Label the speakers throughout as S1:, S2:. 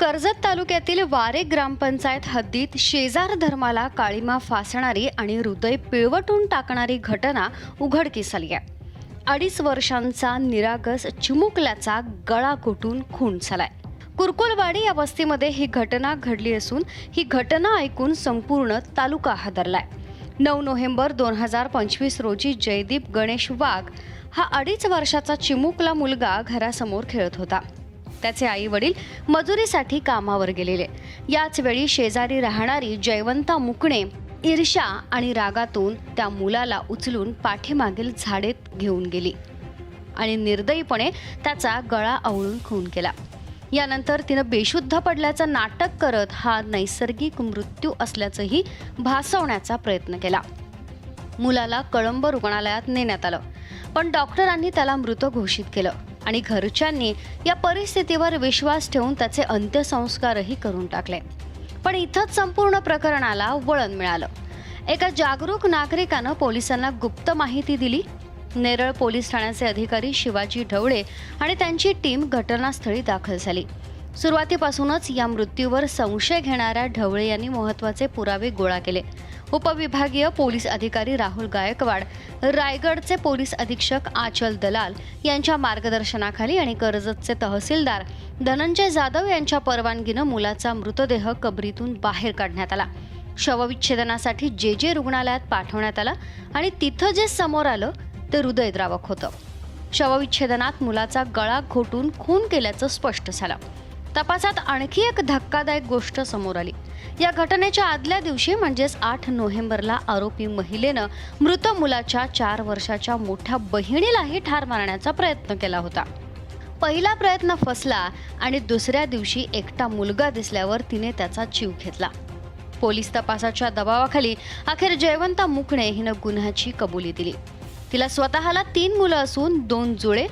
S1: कर्जत तालुक्यातील वारे ग्रामपंचायत हद्दीत शेजार धर्माला काळीमा फासणारी आणि हृदय पिळवटून टाकणारी घटना उघडकीस आली आहे. अडीच वर्षांचा निरागस चिमुकल्याचा गळा घोटून खून झालाय. कुरकुलवाडी या वस्तीमध्ये ही घटना घडली असून ही घटना ऐकून संपूर्ण तालुका हादरलाय. नऊ नोव्हेंबर दोन हजार पंचवीस रोजी जयदीप गणेश वाघ हा अडीच वर्षाचा चिमुकला मुलगा घरासमोर खेळत होता. त्याचे आई वडील मजुरीसाठी कामावर गेलेले. याच वेळी शेजारी राहणारी जयवंता मुकणे ईर्ष्या आणि रागातून त्या मुलाला उचलून पाठीमागील झाडेत घेऊन गेली आणि निर्दयीपणे त्याचा गळा आवळून खून केला. यानंतर तिनं बेशुद्ध पडल्याचं नाटक करत हा नैसर्गिक मृत्यू असल्याचंही भासवण्याचा प्रयत्न केला. मुलाला कळंब रुग्णालयात नेण्यात आलं. पण डॉक्टरांनी त्याला मृत घोषित केलं. आणि घरच्यांनी या परिस्थितीवर विश्वास ठेवून त्याचे अंत्यसंस्कारही करून टाकले. पण इथंच संपूर्ण प्रकरणाला वळण मिळालं. एका जागरूक नागरिकानं पोलिसांना गुप्त माहिती दिली. नेरळ पोलीस ठाण्याचे अधिकारी शिवाजी ढवळे आणि त्यांची टीम घटनास्थळी दाखल झाली. सुरुवातीपासूनच या मृत्यूवर संशय घेणाऱ्या ढवळे यांनी महत्त्वाचे पुरावे गोळा केले. उपविभागीय पोलीस अधिकारी राहुल गायकवाड रायगडचे पोलीस अधीक्षक आचल दलाल यांच्या मार्गदर्शनाखाली आणि कर्जतचे तहसीलदार धनंजय जाधव यांच्या परवानगीनं मुलाचा मृतदेह कबरीतून बाहेर काढण्यात आला. शवविच्छेदनासाठी जे जे रुग्णालयात पाठवण्यात आला आणि तिथं जे समोर आलं ते हृदयद्रावक होतं. शवविच्छेदनात मुलाचा गळा घोटून खून केल्याचं स्पष्ट झालं. तपासात आणखी एक धक्कादायक गोष्ट समोर आली. या घटनेच्या आदल्या दिवशी म्हणजेच आठ नोव्हेंबरला आरोपी महिलेनं मृत मुलाच्या चार वर्षाच्या मोठ्या बहिणीलाही ठार मारण्याचा प्रयत्न केला होता. पहिला प्रयत्न फसला आणि दुसऱ्या दिवशी एकटा मुलगा दिसल्यावर तिने त्याचा जीव घेतला. पोलीस तपासाच्या दबावाखाली अखेर जयवंता मुकणे हिनं गुन्ह्याची कबुली दिली. तिला स्वतःला तीन मुलं असून दोन जुळे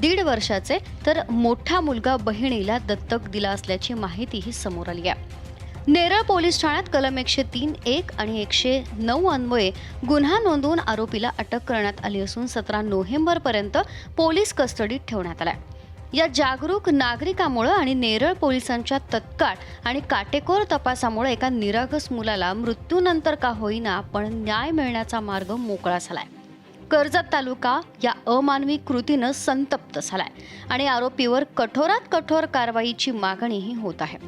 S1: दीड वर्षाचे तर मोठा मुलगा बहिणीला दत्तक दिला असल्याची माहितीही समोर आली आहे. नेरळ पोलीस ठाण्यात कलम एकशे तीन एक आणि एकशे नऊ अन्वये गुन्हा नोंदवून आरोपीला अटक करण्यात आली असून सतरा नोव्हेंबरपर्यंत पोलीस कस्टडीत ठेवण्यात आलाय. या जागरूक नागरिकामुळं आणि नेरळ पोलिसांच्या तत्काळ आणि काटेकोर तपासामुळे एका निरागस मुलाला मृत्यूनंतर का होईना पण न्याय मिळण्याचा मार्ग मोकळा झालाय. कर्जत तालुका या अमानवी कृतीनं संतप्त झालाय आणि आरोपीवर कठोरात कठोर कारवाईची मागणीही होत आहे.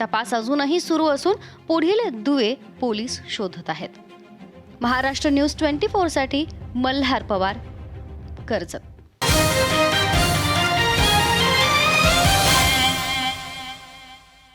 S1: तपास अजूनही सुरू असून पुढील दुवे पोलीस शोधत आहेत. महाराष्ट्र न्यूज ट्वेंटी फोरसाठी मल्हार पवार कर्जत.